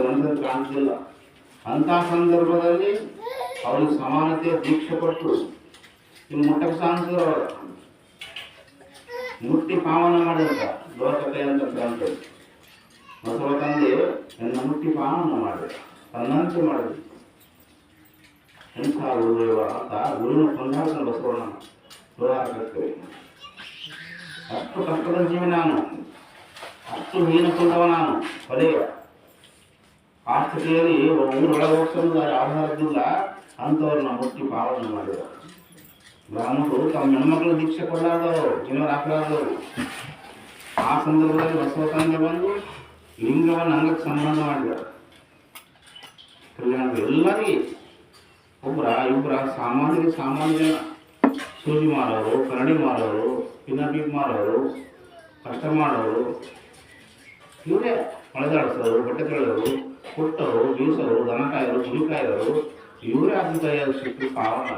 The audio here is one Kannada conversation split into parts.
ಮನುಷ್ಯನಿಗೆ ಕಾಣಿಸಲಿಲ್ಲ ಅಂತ ಸಂದರ್ಭದಲ್ಲಿ ಅವರು ಸಮಾನತೆಯ ದೀಕ್ಷೆ ಕೊಟ್ಟರು ಇನ್ನು ಮುಟ್ಟಕ್ಕೆ ಸಾಧಿಸಿದ್ರು ಅವರು. ಮುಟ್ಟಿ ಪಾವನ ಮಾಡಿದ ಲೋಕತೆ ಅಂತ ಕಾಣ್ತದೆ ಬಸವ ತಂದೆ ನನ್ನ ಮುಟ್ಟಿ ಪಾವನ ಮಾಡಿದ. ತನ್ನಂತೆ ಮಾಡಿದ. ಎಂಥ ಗುರುದೇವ ಅಂತ ಗುರುವಿನ ಕೊಂಡಾಡ್ತಾನೆ ಬಸವಣ್ಣ ಲೋಕಕ್ಕೆ ಅಷ್ಟು ಕಷ್ಟದ ಜೀವಿ ನಾನು. ಅಷ್ಟು ಹೀನಕೊಂಡವ ನಾನು. ಹೊಲೆಯ ಆ ಸ್ಥಿತಿಯಲ್ಲಿ ಹೋಗ್ತಂದ್ರೆ ಹೋಗ್ಸೋದು ಅಂಥವ್ರು ಅಂಥವ್ರನ್ನ ಮುಟ್ಟಿ ಪಾಲನೆ ಮಾಡಿದ್ರು. ಬ್ರಾಹ್ಮಣರು ತಮ್ಮ ಹೆಣ್ಮಕ್ಳು ದೀಕ್ಷೆ ಕೊಡಲಾರ್ದವರು ಜನರು ಹಾಕಲಾರ್ದವರು. ಆ ಸಂದರ್ಭದಲ್ಲಿ ಬಸವಕಾಂಡ ಬಂದು ಲಿಂಗವನ್ನು ಅಂಗಕ್ಕೆ ಸಂಬಂಧ ಮಾಡಿದರು. ಕಲ್ಯಾಣ ಎಲ್ಲರಿಗೆ ಒಬ್ಬರ ಇಬ್ಬರ ಸಾಮಾನ್ಯ ಸಾಮಾನ್ಯ ಸೂಜಿ ಮಾರೋರು, ಕರಡಿ ಮಾರೋರು ಪಿನ್ನಪೀಕ್ ಮಾಡೋರು ಕಷ್ಟ ಮಾಡೋರು ಇವರೇ ಹೊಳೆದಾಡಿಸೋರು ಬಟ್ಟೆ ತೊಳೆಯೋರು. ಕೊಟ್ಟವರು ಬೀಸರು ದನಕಾಯರು ಕಾಯೋರು ಕುರಿ ಕಾಯೋರು ಇವರೇ ಅಭಿಪ್ರಾಯ ಸುತ್ತು ಪಾವನ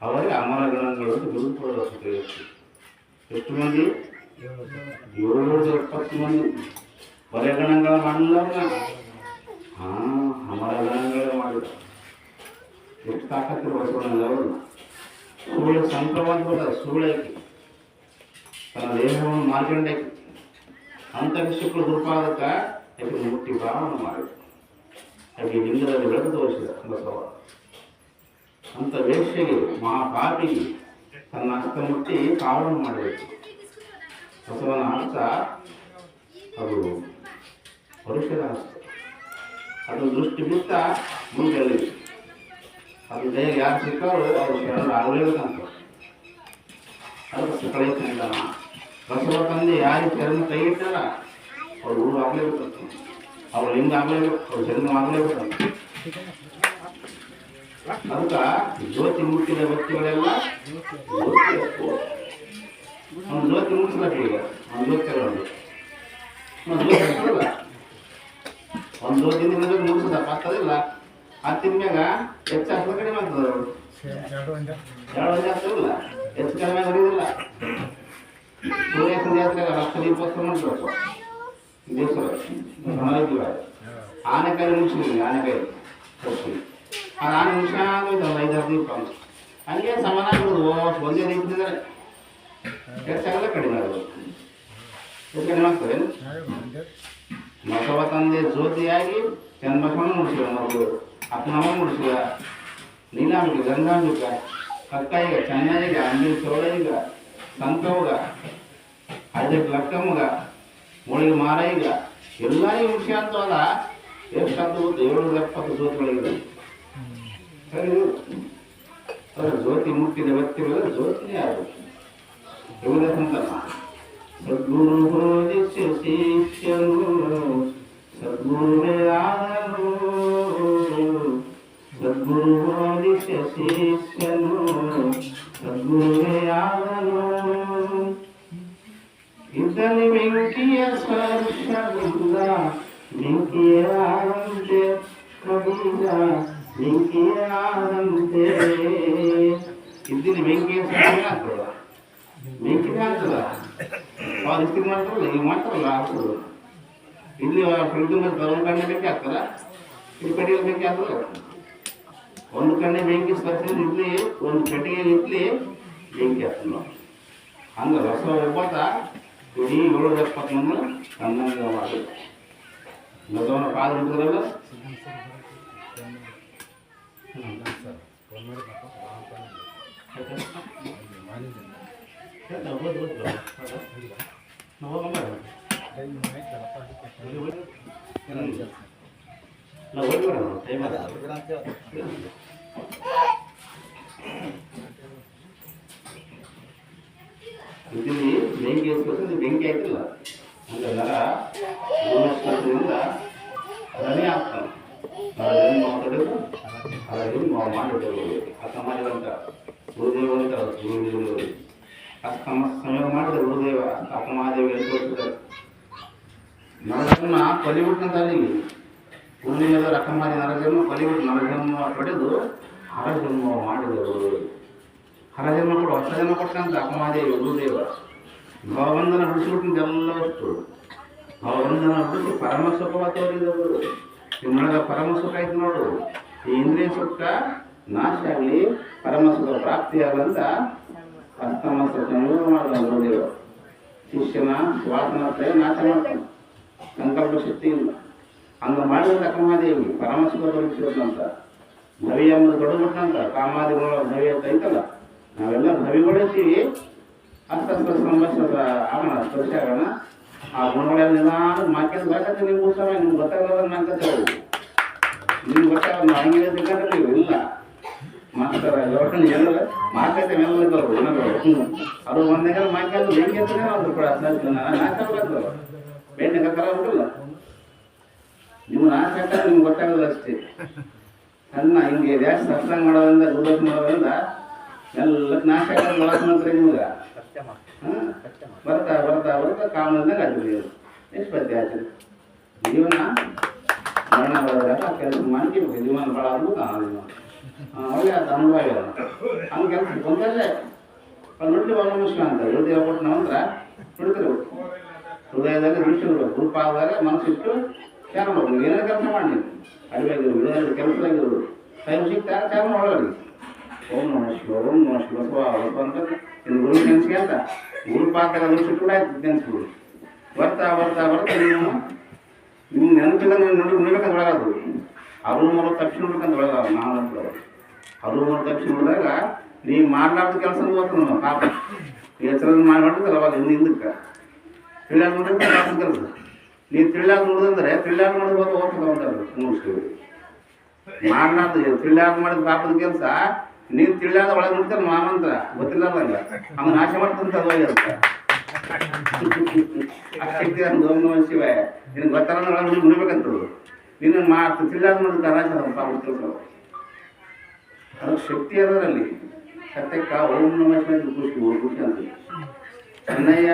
ಅವರೇ ಅಮರ ಗಣಗಳು ಅಂತ ಬಿರುದುಕೊಳ್ಳಬೇಕು ಎಷ್ಟು ಮಂದಿ? ಏಳ್ನೂರ ಎಪ್ಪತ್ತು ಮಂದಿ. ಬರೆ ಗಣಗಳ ಮಾಡಲಿಲ್ಲ ಹಾಂ ಅಮರ ಗಣಗಳೇ ಮಾಡಿದ ಎಷ್ಟು ತಾಕತ್ತು ಬಸವಣ್ಣ ಸುಳ್ಳು ಸೂಳೆ ಸಂಕ್ರಮಣ ಸೂಳೆಕಿ ತನ್ನ ದೇಹವನ್ನು ಮಾಡ್ಕೊಂಡಕ್ಕೆ ಅಂತ ಶುಕ್ರ ದುರ್ಪಾದಕ ಆಕೆ ಮುಟ್ಟಿ ಪ್ರಾರಂಭ ಮಾಡಿ ಅದಕ್ಕೆ ಲಿಂಗದಲ್ಲಿ ಬೆಳೆದು ತೋರಿಸಿದ ಬಸವ? ಅಂತ ಮಾ ಮಹಾಪಾಪಿಗೆ ತನ್ನ ಹಸ್ತ ಮುಟ್ಟಿ ಕಾವಲು ಮಾಡಬೇಕು. ಬಸವನ ಹಸ್ತ ಅದು ಪರುಷದ ಹಸ್ತ ಅದು ದೃಷ್ಟಿ ಬಿತ್ತ ಮುಂದೆ ಅದು ದೇಹ ಯಾರು ಸಿಕ್ಕಾರೋ ಅವರು ಶರಣರು ಆಗಲೇಬೇಕಂತ ಅದಕ್ಕೆ ಇಲ್ಲ. ಬಸವ ತಂದೆ ಯಾರಿಗೆ ಶರಣ ಕೈ ಇಟ್ಟಾರ ಅವ್ರು ಊರು ಆಗಲೇಬೇಕಂತ ಅವ್ರ ಲಿಂಗ ಆಗಲೇಬೇಕು ಅವ್ರ ಜನ್ಮ ಆಗಲೇಬೇಕಂತ ಅದಕ್ಕೆ ಜ್ಯೋತಿ ಮುಟ್ಟಿದ ವ್ಯಕ್ತಿಗಳೆಲ್ಲ. ಅವ್ನು ಜ್ಯೋತಿ ಮುಟ್ಟಿಸ್ಬೇಕು ಈಗ ಅವ್ನು ಜ್ಯೋತಿ ತಗೊಂಡು ಅವ್ನು ಜ್ಯೋತಿ ಹಚ್ಚಲ್ಲ. ಒಂದು ಜ್ಯೋತಿಯಿಂದ ಹತ್ತಿದ ಮ್ಯಾಗ ಹೆಚ್ಚು ಹಾಕಿದ ಕಡಿಮೆ ಆಗ್ತದೆ ಅವರು ಎರಡು ಒಂದೇ ಆಗ್ತದಿಲ್ಲ ಹೆಚ್ಚು ಕಡಿಮೆ ಇಪ್ಪತ್ತು ಮಾಡ್ಬೇಕು ఆనకాయ ಹೋಗ್ತೀವಿ ಅದು ಆನೆ ಮುಗಿಸ ಒಂದು ಐದಾರು ದಿನ ಅಂತ ಹಂಗೆ ಸಮಾನ ಒಂದೇ ದೀಪದಿದ್ದಾರೆ ಹೆಚ್ಚಾಗಲ್ಲ ಕಡಿಮೆ ಆಗೋದು ಹೆಚ್ಚು ಕಡಿಮೆ ಆಗ್ತದೆ. ಬಸವ ತಂದೆ ಜ್ಯೋತಿಯಾಗಿ ಚನ್ನಬಸವಣ್ಣ ಮುಡಿಸಿದ ಮಗಳು ಅಪ್ಪನಮ್ಮ ಮುಡಿಸಿದ ನೀಲಾಂಬಿಕೆ, ಗಂಗಾಂಬಿಕ ಕಕ್ಕಾಯಿಗ ಚೆನ್ನಯ್ಯಗ ಅಂಬಿಲ್ ಸಂತೋಗ ಅದಕ್ಕೆ ಲಕ್ಕಮ್ಮಗ ಮುಳಿಗೆ ಮಾರಯ್ಯಗ ಎಲ್ಲ ಮುಡಿಸಿ ಅಂತವಲ್ಲ ಎಷ್ಟು ಅದ್ಭುತ ಏಳ್ನೂರ ಎಪ್ಪತ್ತು ಜ್ಯೋತಿಗಳಿವೆ. ಜ್ಯೋತಿ ಮುಟ್ಟಿದ ವ್ಯಕ್ತಿಗಳು ಜ್ಯೋತಿನೇ ಯಾರು? ಇವುದಂತಲ್ಲ ಸದ್ಗುರು ಬೋಧಿಸಿ ಶಿಷ್ಯನು, ಸದ್ಗುರುವೇ ಆದನು ಸದ್ಗುರು ಬೋಧಿಸಿ ಶಿಷ್ಯನು, ಸದ್ಗುರುವೇ ಆದನು ಇದ್ದಲ್ಲಿ ಬೆಂಕಿಯ ಸ್ಪರ್ಶದಿಂದ ಬೆಂಕಿಯಾದಂತೆ ಕಡಿದ ಬೆಂಕಿಯಾದಂತೆ ಇದ್ದಲ್ಲಿ ಬೆಂಕಿಯ ಸ್ಪರ್ಶ ಆಗ್ತದ ಬೆಂಕಿ ಆಗ್ತದ ಅವ್ರು ಇಸ್ತ್ರಿ ಮಾಡ್ತಾರಲ್ಲ ಈಗ ಮಾಡ್ತಾರಲ್ಲ ಹಾಕೋದು ಇಲ್ಲಿ ಫ್ರಿಡ್ಜ್ ಮೇಲೆ ಒಂದು ಕಣ್ಣೆ ಬೆಂಕಿ ಹಾಕ್ತಾರ ಇಲ್ಲಿ ಕಡೆಯಲ್ಲಿ ಬೆಂಕಿ ಹಾಕೋದು ಒಂದು ಕಣ್ಣೆ ಬೆಂಕಿ ಸ್ಪರ್ಶ ಇಡ್ಲಿ ಒಂದು ಕಟ್ಟಿಗೆ ಇಡ್ಲಿ ಬೆಂಕಿ ಹಾಕ್ತಾರೆ ನಾವು ಹಂಗೆ ರಸ ಒಬ್ಬತ್ತ ಇಡೀ ಏಳು ಎಪ್ಪತ್ತು ಮಂದಿ ಕಣ್ಣಂಗ ಮಾಡಿ ಮಗವನ ಪಾದ ಬಿಟ್ಟಿದ್ರಲ್ಲ ನಾವು ಹೋಗಿ ಬರೋಣ ಟೈಮ್ ಅದ ಇಲ್ಲಿ ಬೆಂಕಿ ಹಚ್ಬೇಕು ಬೆಂಕಿ ಆಯ್ತಿಲ್ಲ ಹಂಗೆ ನರ ಭೂಮಿಸ್ಪರ್ಶದಿಂದ ಅದನ್ನೇ ಆಗ್ತಾನೆ ನರದಲ್ಲಿ ಮಾತಾಡಬೇಕು ಅದರಲ್ಲಿ ನಾವು ಮಾಡಿಬಿಟ್ಟು ಅರ್ಥ ಮಾಡಿದಂತ ಗುರುದೇವ ಅಂತ ಗುರುದೇವರು ಅಕ್ಕಮ ಸಮಯ ಮಾಡಿದ ಗುರುದೇವ ಅಕ್ಕಮಹಾದೇವಿ ಅಂತ ತೋರಿಸಿದ್ದಾರೆ ನರಜನ್ಮ ಕೊಲಿಬಿಟ್ಟಂತ ಅಲ್ಲಿಗೆ. ಪೂರ್ಣಿಮೆದವರು ಅಕ್ಕಮಾರಿ ನರಜನ್ಮ ಕೊಲಿಬಿಟ್ಟು ನರಜನ್ಮ ಪಡೆದು ಹರಜನ್ಮ ಮಾಡಿದರು ಹರಜನ್ಮ ಕೊಡು ಹೊಸ ಜನ್ಮ ಕೊಟ್ಟಂತ ಅಕ್ಕಮಹಾದೇವಿ ಗುರುದೇವ. ಭವಬಂಧನ ಬಿಡಿಸ್ಬಿಟ್ಟು ಎಲ್ಲ ಅಷ್ಟು. ಭಾವಂದನ ಬಿಟ್ಟು ಪರಮ ಸುಖವ ತೋರಿದವರು ನಿಮ್ಮೊಳಗ ಪರಮ ಸುಖ ಐತೆ ನೋಡು. ಈ ಇಂದ್ರಿಯ ಸುಖ ನಾಶ ಆಗಲಿ, ಪರಮ ಸುಖ ಪ್ರಾಪ್ತಿಯಾಗಂತ ಹಸ್ತಮಸ್ತ ಸಂಯೋಗ ಮಾಡಿದ ಗುರುದೇವರು ಶಿಷ್ಯನ ವಾಸನತೆ ನಾಶ ಮಾಡ್ತಾನೆ. ಸಂಕಲ್ಪ ಶಕ್ತಿ ಇಲ್ಲ. ಹಂಗ ಮಾಡಿದ ಅಕ್ರಮಾದೇವಿ ಪರಮ ಸುಖ ದೊರಕಿಸಿದಂತ ಭವಿ ಎಂಬುದು ಅಂತ ಕಾಮಾದಿಗಳ ಭವಿ ಅಂತ ಐತಲ್ಲ. ನಾವೆಲ್ಲ ಭವಿಗಳಿರ್ತೀವಿ ಸಂವತ್ಸರದ ಆಗೋಣ ಸ್ಪರ್ಶ ಆಗೋಣ ಆ ಗುಣಗಳೆಲ್ಲ ನಿಧಾನ ಮಾರ್ಕೆಟ್ ಬರಕತ್ತೆ ನಿಮ್ಗೆ ಉತ್ಸವ ನಿಮ್ಗೆ ಗೊತ್ತಾಗಲ್ಲ ನಾಲ್ಕತ್ತೆ ಅವು ನಿಮ್ಗೆ ಗೊತ್ತಾಗಲ್ಲ, ನಾವು ಹಂಗೆ ನೀವು ಇಲ್ಲ. ಮಾತ್ರ ಯೋಚನೆ ಎಲ್ಲ ಮಾರ್ಕೆಟ್ ಮೇಲೆ ಜನಗಳು. ಅದು ಒಂದೇ ಮಾಡ್ಕೊಂಡು ಹೆಂಗೆ ಅಂತಾನೆ ಅದ್ರ ಕೂಡ ನಾಲ್ಕು ಬೆಣ್ಣೆ ಕಕ್ಕಲ್ಲ ಬಿಡಲ್ಲ ನೀವು ನಾಲ್ಕು ಹಾಕಿದ್ರೆ ನಿಮ್ಗೆ ಗೊತ್ತಾಗಲ್ಲ ಅಷ್ಟೇ. ಸಣ್ಣ ಹಿಂಗೆ ಜಾಸ್ತಿ ಸತ್ಸಂಗ ಮಾಡೋದ್ರಿಂದ ಗುರುದರ್ಶನ ಮಾಡೋದ್ರಿಂದ, ಎಲ್ಲ ನಾಶ ಆಗೋದು ಬಳಸ್ಕೊಂತಾರೆ ನಿಮ್ಗೆ. ಬರ್ತಾ ಬರ್ತಾ ಬರ್ತಾ ಕಾಮದಾಗ ಆಗ್ತದೆ ಎಷ್ಟು ನಿಷ್ಪತ್ತಿ ಆಚೆ ಜೀವನ ಮರಣ ಬರೋದಾಗ ಕೆಲಸ ಮಾಡ್ಕೋಬೇಕು ಜೀವನ ಭಾಳ ಅದ್ಭುತ ಅವಳಿಗೆ ಅದು ಅನುಭವ ಇದೆ. ಹಂಗೆ ಕೆಲಸ ಬಂದಲ್ಲೇ ಅದು ನುಡ್ಲಿ ಮನುಷ್ಯ ಅಂತ. ಹೃದಯ ಕೊಟ್ಟು ನಂತರ ಬಿಡ್ತಿರ್ಬೇಕು ಹೃದಯದಲ್ಲಿ ಬಿಡಿಸಿರ್ಬೇಕು ಗ್ರೂಪ್ ಆದಾಗ ಮನಸ್ಸಿಟ್ಟು ಚಾರ ಮಾಡ್ಬೇಕು. ಏನೇ ಕೆಲಸ ಮಾಡಿ ನೀವು ಅಡುಗೆ ಆಗಿರ್ಬೋದು ಕೆಲಸದಾಗಿರ್ಬೋದು ಟೈಮ್ ಸಿಕ್ತಾರೆ ಚಾರ ಮಾಡೋದು ಓಂ ನಮಸ್ಕಾರ ಓಮ್ ಓಂ ನಮಸ್ಕಾರ ಅಂತ ಇನ್ನು ಗುರು ನೆನ್ಸ್ಕೆ ಅಂತ. ಗುರು ಪಾತ್ರ ನೆನ್ಸಿ ಕೂಡ ನೆನ್ಸ್ಬಿಡು ಬರ್ತಾ ಬರ್ತಾ ಬರ್ತಾ ನೀವು ನಿಮ್ಮ ನೆನಪಿಲ್ಲ ನೀವು ನೋಡಿ ನೋಡ್ಬೇಕಂತ ಒಳಗದು ಅವ್ರ ಮೂಲ ತಪ್ಪಿಸಿ ನೋಡ್ಬೇಕಂತ ಒಳಗ ನಾವು ಅವ್ರ ಮೂಲ ತಪ್ಪಿಸಿ ನೋಡಿದಾಗ ನೀವು ಮಾಡ್ಲಾರ್ದ ಕೆಲಸ ಓದ್ತದೆ ಪಾಪ. ಎಚ್ಚರದ ಮಾಡಿ ಅವಾಗ ಹಿಂದೆ ಹಿಂದಕ್ಕೆ. ತಿಳಿಯಾದ ನೋಡಿದ್ರೆ ಕೆಲಸ ಕೆಲಸ ನೀವು ತಿಳಿಯಾದ ನೋಡಿದ್ರೆ ತಿಳಿಯಾದ ನೋಡಿದ್ರೆ ಓದ್ತದೆ ಅಂತ ಮುಗಿಸ್ತೀವಿ ಮಾಡ್ಲಾರ್ದು ತಿಳಿಯಾದ ಮಾಡಿದ ಪಾಪದ ಕೆಲಸ ನೀವು ತಿಳಿಯಾದ ಒಳಗೆ ನೋಡ್ತಾರೆ ಮಾಮಂತ್ರ ಗೊತ್ತಿಲ್ಲ ಅವ ನಾಶ ಮಾಡ್ತಂತ ಅದು ಹೋಗಿರುತ್ತೆ ಅಷ್ಟಕ್ಕೆ ಒಂದು ಓಂ ನಮಃ ಶಿವಾಯ ನಿನಗೆ ಗೊತ್ತಾರ ಒಳಗೆ ನೀನು ಮಾಡ್ತು ತಿಳಿಯಾದ ಮಾಡಿದ ನಾಶ ಪಾಪದ ಕೆಲಸ ಅದಕ್ಕೆ ಶಕ್ತಿ ಅದರಲ್ಲಿ ಸತ್ಯಕ್ಕ ಓಂ ನಮ ಶಿವ ಖುಷಿ ಖುಷಿ ಅಂತ. ಚೆನ್ನಯ್ಯ,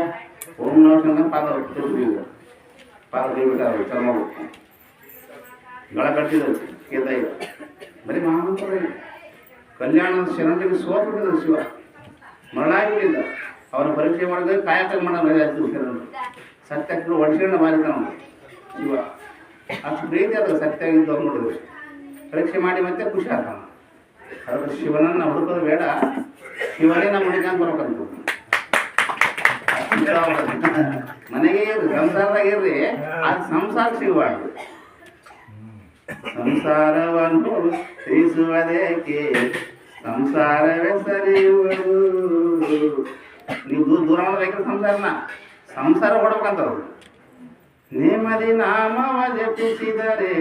ಓಂ ನಮ ಶಿವ ಪಾದ ಪಾದ ತಿರುಗಿಬಿಟ್ಟಾರೆ ಚರ್ಮ ಗಳ ಕಟ್ಟಿದ್ರು ಬರೀ ಮಹಾಮಂತ್ರ ಇದೆ. ಕಲ್ಯಾಣದ ಶರಣರಿಗೆ ಸೋತ್ಬಿಟ್ಟಿದ್ರು ಶಿವ. ಮರಳಾಗಿಬಿಟ್ಟಿದ್ದ ಅವರ ಪರೀಕ್ಷೆ ಮಾಡಿದ್ರೆ ಕಾಯಕ ಮಾಡೋದು ಸತ್ಯಕ್ಕೆ ಒಡಿಸ್ಕೊಂಡು ಮಾರಿತಾನ ಶಿವ. ಅಷ್ಟು ಪ್ರೀತಿ ಅದು ಸತ್ಯ ನೋಡಿದ್ರು. ಪರೀಕ್ಷೆ ಮಾಡಿ ಮತ್ತೆ ಖುಷಿ ಆಗ್ತಾನ. ಅದಕ್ಕೆ ಶಿವನನ್ನು ಹುಡುಕೋದು ಬೇಡ. ಶಿವನೇ ನಮ್ಮ ಹುಡುಕಂತ ಬರ್ಬೇಕಂತ ಮನೆಗೆ ಇರ್ರಿ, ಸಂಸಾರದಾಗ ಇರ್ರಿ. ಅದು ಸಂಸಾರ ಸಿಗಬಾರ್ದು ಸಂಸಾರವನ್ನು ತಿಳಿಸುವುದೇಕೆ ಸಂಸಾರವೇ ಸರಿಯುವುದು ನೀವು ದೂರ ದೂರ ಮಾಡಬೇಕ್ರಿ ಸಂಸಾರನ ಸಂಸಾರ ಕೊಡ್ಬೇಕಂತವ್ರು ನೆಮ್ಮದಿ ನಾಮವ ಜಪಿಸಿದರೆ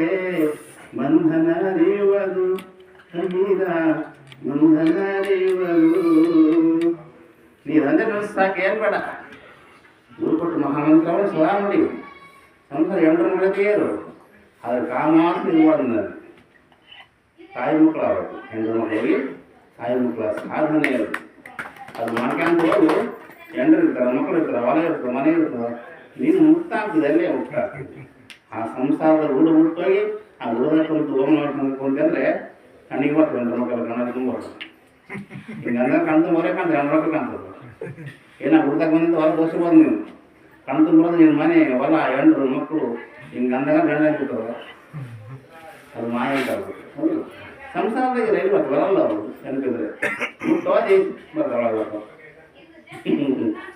ಬಂಧನ ಅರಿಯುವುದು ಹೀರ ಬಂಧನ ಅರಿಯುವುದು ನೀವು ಅಂದೆ ಮನಸ್ಸು ಸಾಕು ಏನು ಬೇಡ ಗುರು ಕೊಟ್ಟು ಮಹಾಮಂತ್ರವನ್ನು ಸ್ವರ ನೋಡಿ ಸಂಸಾರ ಎಂಟರ ನಡೆದೇರು ಅದ್ರ ಕಾಮಾಂತ ಇರುವಾದ ತಾಯಿ ಮಕ್ಕಳು ಆಗಬೇಕು ಹೆಣ್ಣು ಮಕ್ಕಳಿಗೆ ತಾಯಿ ಕ್ಲಾಸ್ ಆರನೇ ಅದು ಮಾಡ್ಕೊಂಡು ಹೋಗು. ಹೆಂಡ್ರು ಇರ್ತಾರೆ ಮಕ್ಕಳು ಇರ್ತಾರೆ, ಹೊಲ ಇರ್ತದೆ ಮನೆ ಇರ್ತದೆ ನೀನು ಮುಕ್ತ ಆಗ್ತದೆ ಅಲ್ಲೇ ಮುಕ್ತ. ಆಗ್ತದೆ ಆ ಸಂಸಾರದ ರೂಢ ಮುಟ್ಟೋಗಿ ಆ ರೂಢ ಒಂದು ಓಮ್ ಮಾಡ್ಕೊಂಡು ಕುಂತಂದ್ರೆ ಕಣ್ಣಿಗೆ ಬರ್ತದೆ ಹೆಣ್ಣು ಮಕ್ಕಳ ಕಣ್ಣಲ್ಲಿ ತುಂಬ ಹಿಂಗಂದ್ರೆ ಕಣ್ಣು ಮೊರೆ ಕಾಣ್ತದೆ ಹೆಣ್ಣು ಮಕ್ಕಳು ಕಾಣ್ತದೆ. ಏನ ಹುಡ್ದಾಗ ಬಂದಿದ್ದು ಹೊರ ದೋಷ ಬಂದು ನೀನು ಕಣ್ ತುಂಬಿರೋದು ನಿನ್ನ ಮನೆ, ಹೊಲ, ಹೆಂಡ್ರು ಮಕ್ಕಳು ಹಿಂಗೆ ಅಂದಾಗ ಗಂಡ ಬಿಟ್ಟವ ಅದು ಮಾಯ ಅಂತ ಸಂಸಾರದಾಗ ರೈಲು ಮತ್ತೆ ಬರಲ್ಲ ಅವರು ನೆನಪಿದ್ರೆ ಮುಟ್ಟೋದಿ ಬರ್ತಾಳೆ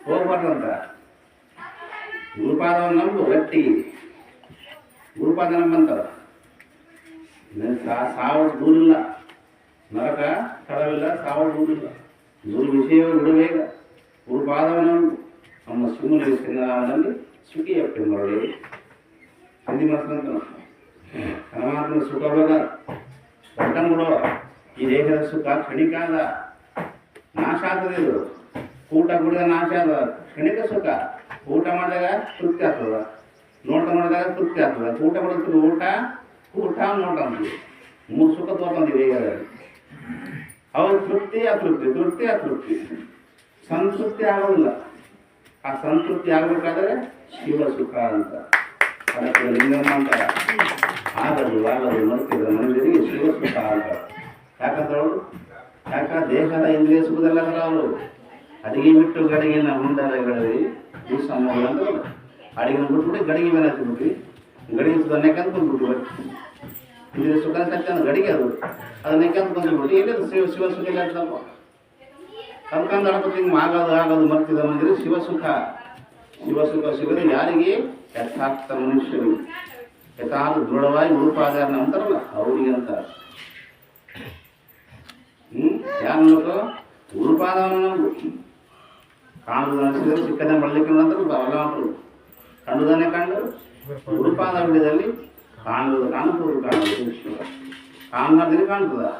ಹೋಗ್ಬಾರ್ದು ಅಂತ ಗುರುಪಾದವನ್ನು ನಂಬು ಗಟ್ಟಿ ಗುರುಪಾದ ನಂಬಂತಾರ ಸಾವು ದೂರಿಲ್ಲ ನರಕ ಸ್ಥಳವಿಲ್ಲ ಸಾವು ದೂರಿಲ್ಲ ದೂರ ವಿಷಯ ಬಿಡಬೇಕ ಗುರುಪಾದವನ್ನು ನಮ್ಮ ಸುಮ್ಮನೆ ಸಿಂಗರಾಮನಲ್ಲಿ ಸುಖಿಯಪ್ಪೆ ಮರಳಿ ಹಿಂದಿ ಮಾತ್ರ ಪರಮಾತ್ಮ ಸುಖ ಹೋಗ ಬಿಡೋ ಈ ದೇಹದ ಸುಖ ಕ್ಷಣಿಕಾದ ನಾಶ ಆಗ್ತದೆ ಇದು. ಊಟ ಕುಡಿದ ನಾಶ ಅದ ಕ್ಷಣಿಕ ಸುಖ. ಊಟ ಮಾಡಿದಾಗ ತೃಪ್ತಿ ಆಗ್ತದ. ನೋಟ ಮಾಡಿದಾಗ ತೃಪ್ತಿ ಆಗ್ತದ. ಊಟ ಮಾಡಿದ್ರೆ ಊಟ ಊಟ ನೋಟ ಅಂತೀವಿ ಮೂರು ಸುಖ ತೋರ್ತಂತೀವಿ ಈಗ. ಅವ್ರ ತೃಪ್ತಿ, ಅತೃಪ್ತಿ ತೃಪ್ತಿ, ಅತೃಪ್ತಿ. ಸಂತೃಪ್ತಿ ಆಗೋದಿಲ್ಲ. ಆ ಸಂತೃಪ್ತಿ ಆಗಬೇಕಾದ್ರೆ ಶಿವ ಸುಖ ಅಂತ. ಅದಕ್ಕೆ ಲಿಂಗಮ್ಮ ಅಂತಾರೆ ಆಗದು ಆಗದು ಯಾಕಂತವ್ರು ಯಾಕ ದೇಹದ ಇಂದ್ರಿಯ ಸುಖದಲ್ಲ ಅವರು. ಅಡಿಗೆ ಬಿಟ್ಟು ಗಡಿಗಿನ ಮುಂಡಲಗಳಲ್ಲಿ ಈ ಸಂಬಂಧ ಅಂದ್ರೆ ಅಡಿಗೆ ಬಿಟ್ಬಿಟ್ಟು ಗಡಿಗೆ ಮೇಲೆ ಹಚ್ಬಿಟ್ವಿ ಗಡಿಗೆ ಸುಖ ನೆಕ್ಕಂತ ಬಂದ್ಬಿಟ್ಟು ಇದು ಸುಖ ಅಂತ ಅಂದ್ರೆ ಗಡಿಗೆ ಅದು. ಅದು ನೆಕ್ಕಂತ ಬಂದ್ಬಿಟ್ಟು ಎಲ್ಲಿ ಶಿವ ಶಿವ ಸುಖ ಇಲ್ಲ ಅಂತಪ್ಪ ಕಲ್ಕಂದ ಹಿಂಗೆ ಆಗೋದು ಆಗೋದು ಮರ್ತಿದ ಮಂದಿರ ಶಿವ ಸುಖ. ಶಿವ ಸುಖ ಯಾರಿಗೆ? ಯಥಾರ್ಥ ಮನುಷ್ಯರು. ಯಥಾರ್ಥ ದೃಢವಾಗಿ ಉರುಪಾದಾರ ಅಂತಾರಲ್ಲ, ಅವರಿಗೆ ಅಂತ. ధ్యానంలో గురుపాదం కాళ్ళు దాని చిక్కద మళ్ళీకున్నందుకు బాగా ఉంటారు కళ్ళు దాని కళ్ళు గురుపాదం లేదండి కాళ్ళు కాణపూరు కాళ్ళు కాణున్నది కాణుతుందా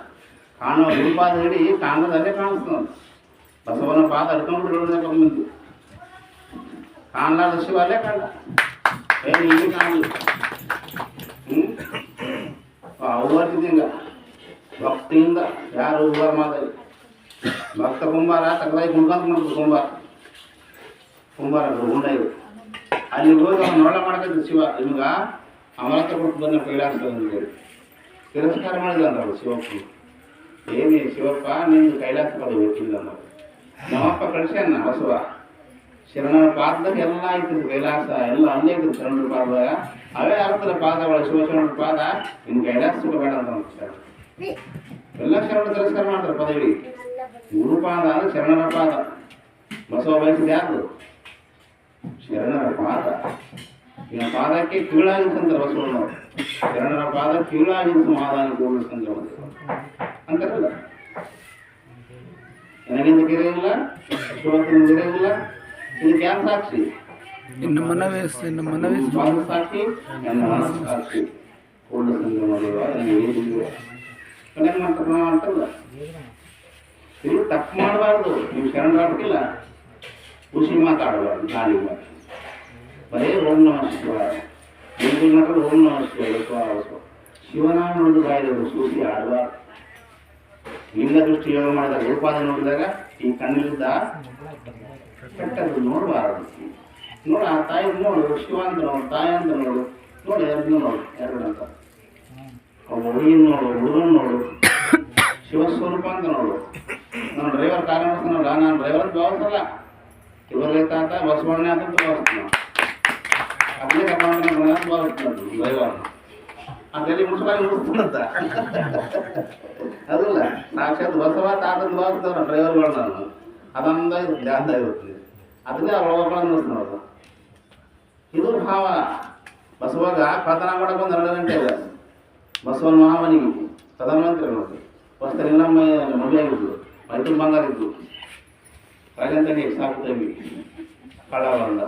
కాణ గురుపాదం ఇడి కాణున్నదే కాణుతుంది బసవన పాత అడుకున్నప్పుడు రెండు దగ్గర ఉంది కాణలా దశ వాళ్ళే కాళ్ళ కాళ్ళు అవువర్తింది ಭಕ್ತಿಯಿಂದ ಯಾರು ಉದ್ಧಾರ ಮಾತಾಡಿ ಭಕ್ತ ಕುಂಬಾರ ತಗದಾಗಿ ಕುಣ್ಕಂತ ಮಾಡ್ಬೋದು ಕುಂಬಾರ. ಕುಂಬಾರ ಗುಂಡ ಇದು. ಅಲ್ಲಿ ಹೋಗಿ ಅವ್ನು ನೋಡ ಮಾಡಕತ್ತಿದ್ದ ಶಿವ. ನಿಮ್ಗ ಅಮರತ ಕೊಟ್ಟು ಬಂದ ಕೈಲಾಸ ಅಂತೇಳಿ ತಿರಸ್ಕಾರ ಮಾಡಿದ ಅಂದ್ರು ಶಿವಪ್ಪ. ಏನೇ ಶಿವಪ್ಪ, ನಿಂದು ಕೈಲಾಸ ಪದ ಗೊತ್ತಿಲ್ಲ ಅನ್ನೋದು ನಮ್ಮಪ್ಪ ಕಳಿಸ್ಯಾನ ಬಸವ. ಶರಣರ ಪಾದದಾಗ ಎಲ್ಲ ಐತಿ ಕೈಲಾಸ. ಎಲ್ಲ ಅಲ್ಲೇ ಐತಿ ಶರಣರ ಪಾದದಾಗ. ಅವೇ ಆಗ್ತದೆ ಪಾದಗಳು ಶಿವಶರಣರ ಪಾದ. ನಿನ್ ಕೈಲಾಸ ಸುಖ ಬೇಡ ಅಂತ ಅಂತಾರೆ ಎಲ್ಲ ಶರಣ ತಿರಸ್ಕಾರ ಮಾಡ್ತಾರೆ ಪದವಿ ಗುರುಪಾದ ಅಂದ್ರೆ ಶರಣರ ಪಾದ. ಬಸವ ಬಯಸಿದ ಯಾರು ಶರಣರ ಪಾದ. ಇನ್ನ ಪಾದಕ್ಕೆ ಕೀಳಾಗಿರ್ತಂತಾರೆ ಬಸವಣ್ಣವರು. ಶರಣರ ಪಾದ ಕೀಳಾಗಿ ಮಾದಾನ ಗೋಳಿಸ್ತಂದ್ರೆ ಅಂತಾರಲ್ಲ ನನಗಿಂದ ಗಿರೆ ಇಲ್ಲ ಶಿವತ್ತಿನ ಗಿರೆ ಇಲ್ಲ. ಇದಕ್ಕೆ ಯಾರು ಸಾಕ್ಷಿ? ಇನ್ನು ಮನವೇ ಇನ್ನು ಮನವೇ ಸಾಕ್ಷಿ ನನ್ನ ಮನಸ್ಸು ಸಾಕ್ಷಿ ಪೂರ್ಣ ಸಂಗಮದೇವ ನನಗೆ ಮಾತ್ರ ನಾವು ಅಂತಲ್ಲ ನೀವು ತಪ್ಪು ಮಾಡಬಾರ್ದು. ನೀವು ಶರಣರಾಗ್ತಿಲ್ಲ ಖುಷಿ ಮಾತಾಡಬಾರ್ದು ನಾನು ಬರೇ ಓಂ ನಮ ಶಿವಾಯ. ಮಾತ್ರ ಓಂ ನಮ ಸ್ವ ಶಿವನಾಮ ನೋಡಿದ ಬಾಯಿದವರು ಸೂಸಿ ಆಡಬಾರ್ದು ಲಿಂಗ ದೃಷ್ಟಿ ಯೋಗ ಮಾಡಿದಾಗ ರೂಪಾದ ನೋಡಿದಾಗ ಈ ಕಣ್ಣಿಲ್ಲದ ಕೆಟ್ಟದ್ದು ನೋಡಬಾರದು. ನೋಡು, ಆ ತಾಯಿ ನೋಡು ಶಿವ ಅಂತ ನೋಡು, ತಾಯಿ ಅಂತ ನೋಡು. ನೋಡು ಎರಡು ನೋಡು ಎರಡು ಅಂತ. ಒಬ್ಬ ಹುಡುಗಿನ ನೋಡು, ಹುಡುಗನ ನೋಡು. ಶಿವಸ್ವರೂಪ ಅಂತ ನೋಡು. ನಾನು ಡ್ರೈವರ್ ಕಾರ್ ನೋಡ್ತಾನಲ್ಲ ನಾನು ಡ್ರೈವರ್ ಭಾವಿಸಲ್ಲ ಇವರೇ ತಾತ ಬಸವಣ್ಣ ಅಂತ ಭಾವಿಸ್ತಾನ ಅದನ್ನೇ ಕರ್ಕೊಂಡು ಅಂತ ಭಾವಿಸ್ತಾನೆ ಡ್ರೈವರ್ ಅದರಲ್ಲಿ ಮುಸುಕಾಗಿ ಮುಗಿಸ್ತಾನಂತ ಅದಲ್ಲ, ಸಾಕ್ಷಾತ್ ಬಸವ ತಾತನ ಭಾವಿಸ್ತಾವ ಡ್ರೈವರ್ಗಳು ನಾನು. ಅದೊಂದ ಧ್ಯಾನ ಇರುತ್ತೆ. ಅದನ್ನೇ ಅವಳೊಬ್ಬಳ ಅನ್ನಿಸ್ತಾನದು ಇದು ಭಾವ. ಬಸವಾಗ ಪ್ರಾರ್ಥನಾ ಮಾಡಕ್ಕೆ ಒಂದು ಎರಡು ಗಂಟೆ ಇದೆ. ಬಸವನ ಮಹಾಮನಿಗೆ ಪ್ರಧಾನಮಂತ್ರಿ ನೋಡಿ ಫಸ್ಟ್ ನಿಲ್ಲಮ್ಮ ಮದುವೆ ಆಗಿದ್ದು ಮೈತುಂಬ ಬಂಗಾರ ಇದ್ದು ರಾಜಂತನಿ ಸಾಕು ತಂಗಿ ಕಳ್ಳ ಬಂದ